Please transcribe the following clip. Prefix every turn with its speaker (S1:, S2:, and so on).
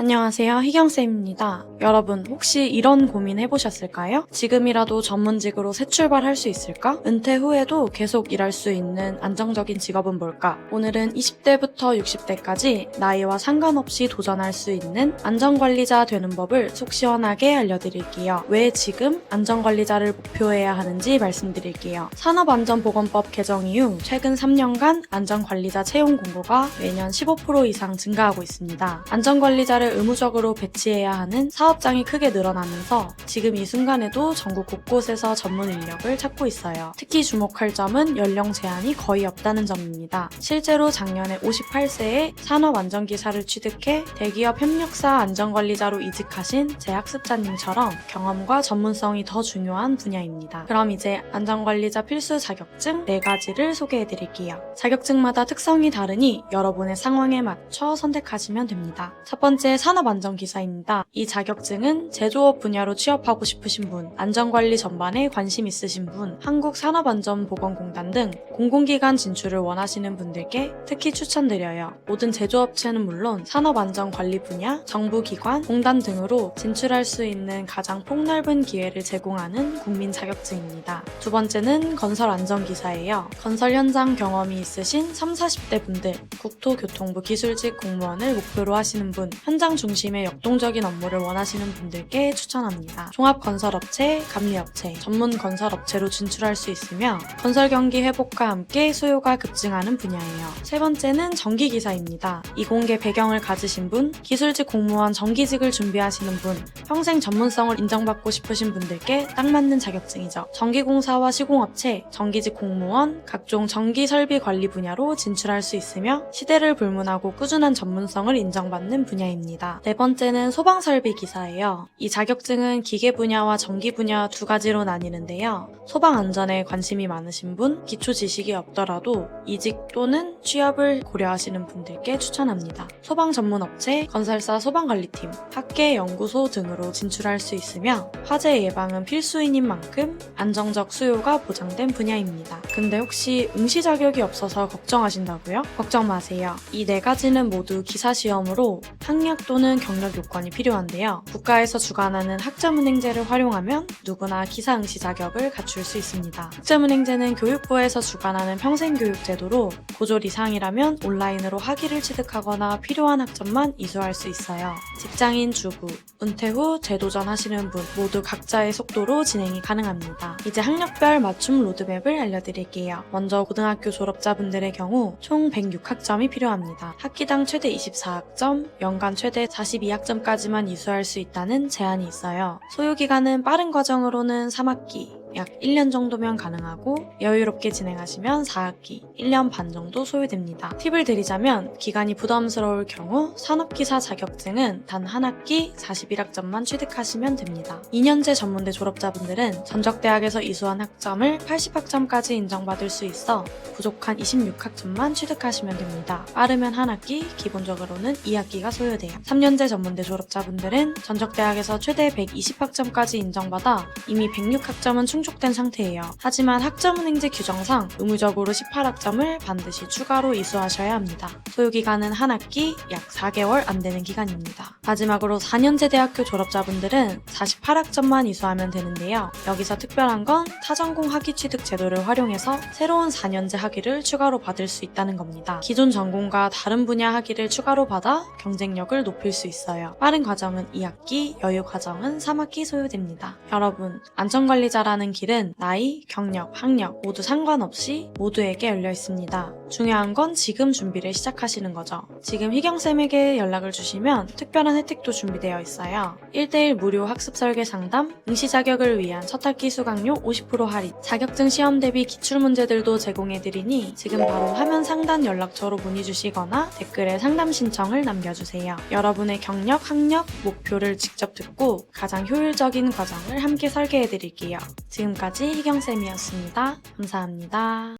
S1: 안녕하세요. 희경쌤입니다. 여러분, 혹시 이런 고민 해보셨을까요? 지금이라도 전문직으로 새 출발할 수 있을까? 은퇴 후에도 계속 일할 수 있는 안정적인 직업은 뭘까? 오늘은 20대부터 60대까지 나이와 상관없이 도전할 수 있는 안전관리자 되는 법을 속 시원하게 알려드릴게요. 왜 지금 안전관리자를 목표해야 하는지 말씀드릴게요. 산업안전보건법 개정 이후 최근 3년간 안전관리자 채용 공고가 매년 15% 이상 증가하고 있습니다. 안전관리자를 의무적으로 배치해야 하는 사업장이 크게 늘어나면서 지금 이 순간에도 전국 곳곳에서 전문 인력을 찾고 있어요. 특히 주목할 점은 연령 제한이 거의 없다는 점입니다. 실제로 작년에 58세에 산업 안전기사를 취득해 대기업 협력사 안전관리자로 이직하신 제 학습자님처럼 경험과 전문성이 더 중요한 분야입니다. 그럼 이제 안전관리자 필수 자격증 4가지를 소개해 드릴게요. 자격증마다 특성이 다르니 여러분의 상황에 맞춰 선택하시면 됩니다. 첫 번째 산업안전 기사입니다. 이 자격증은 제조업 분야로 취업하고 싶으신 분, 안전관리 전반에 관심 있으신 분, 한국산업안전보건공단 등 공공기관 진출을 원하시는 분들께 특히 추천드려요. 모든 제조업체는 물론 산업안전관리 분야, 정부기관, 공단 등으로 진출할 수 있는 가장 폭넓은 기회를 제공하는 국민 자격증입니다. 두 번째는 건설안전기사예요. 건설 현장 경험이 있으신 3, 40대 분들, 국토교통부 기술직 공무원을 목표로 하시는 분, 현장 중심의 역동적인 업무를 원하시는 분들께 추천합니다. 종합건설업체, 감리업체, 전문 건설업체로 진출할 수 있으며 건설 경기 회복과 함께 수요가 급증하는 분야예요. 세 번째는 전기기사입니다. 이공계 배경을 가지신 분, 기술직 공무원 정기직을 준비하시는 분, 평생 전문성을 인정받고 싶으신 분들께 딱 맞는 자격증이죠. 전기공사와 시공업체, 정기직 공무원, 각종 전기 설비 관리 분야로 진출할 수 있으며 시대를 불문하고 꾸준한 전문성을 인정받는 분야입니다. 네 번째는 소방설비 기사예요. 이 자격증은 기계 분야와 전기 분야 두 가지로 나뉘는데요. 소방 안전에 관심이 많으신 분, 기초 지식이 없더라도 이직 또는 취업을 고려하시는 분들께 추천합니다. 소방 전문 업체, 건설사 소방관리팀, 학계, 연구소 등으로 진출할 수 있으며 화재 예방은 필수인인 만큼 안정적 수요가 보장된 분야입니다. 근데 혹시 응시 자격이 없어서 걱정하신다고요? 걱정 마세요. 이 네 가지는 모두 기사 시험으로 학력 또는 경력 요건이 필요한데요. 국가에서 주관하는 학점은행제를 활용하면 누구나 기사 응시 자격을 갖출 수 있습니다. 학점은행제는 교육부에서 주관하는 평생교육 제도로 고졸 이상이라면 온라인으로 학위를 취득하거나 필요한 학점만 이수할 수 있어요. 직장인 주부, 은퇴 후 재도전 하시는 분 모두 각자의 속도로 진행이 가능합니다. 이제 학력별 맞춤 로드맵을 알려드릴게요. 먼저 고등학교 졸업자분들의 경우 총 106학점이 필요합니다. 학기당 최대 24학점, 연간 최대 42학점까지만 이수할 수 있다는 제한이 있어요. 소요기간은 빠른 과정으로는 3학기, 약 1년 정도면 가능하고 여유롭게 진행하시면 4학기, 1년 반 정도 소요됩니다. 팁을 드리자면 기간이 부담스러울 경우 산업기사 자격증은 단 한 학기 41학점만 취득하시면 됩니다. 2년제 전문대 졸업자분들은 전적대학에서 이수한 학점을 80학점까지 인정받을 수 있어 부족한 26학점만 취득하시면 됩니다. 빠르면 한 학기, 기본적으로는 2학기가 소요돼요. 3년제 전문대 졸업자분들은 전적대학에서 최대 120학점까지 인정받아 이미 106학점은 충 족된 상태예요. 하지만 학점은 행제 규정상 의무적으로 18학점을 반드시 추가로 이수하셔야 합니다. 소요기간은 한 학기 약 4개월 안 되는 기간입니다. 마지막으로 4년제 대학교 졸업자분들은 48학점만 이수하면 되는데요. 여기서 특별한 건 타전공 학위 취득 제도를 활용해서 새로운 4년제 학위를 추가로 받을 수 있다는 겁니다. 기존 전공과 다른 분야 학위를 추가로 받아 경쟁력을 높일 수 있어요. 빠른 과정은 2학기, 여유 과정은 3학기 소요됩니다. 여러분, 안전관리자라 는 길은 나이, 경력, 학력 모두 상관없이 모두에게 열려 있습니다. 중요한 건 지금 준비를 시작하시는 거죠. 지금 희경쌤에게 연락을 주시면 특별한 혜택도 준비되어 있어요. 1대1 무료 학습 설계 상담, 응시 자격을 위한 첫 학기 수강료 50% 할인, 자격증 시험 대비 기출 문제들도 제공해드리니 지금 바로 화면 상단 연락처로 문의 주시거나 댓글에 상담 신청을 남겨주세요. 여러분의 경력, 학력, 목표를 직접 듣고 가장 효율적인 과정을 함께 설계해 드릴게요. 지금까지 희경쌤이었습니다. 감사합니다.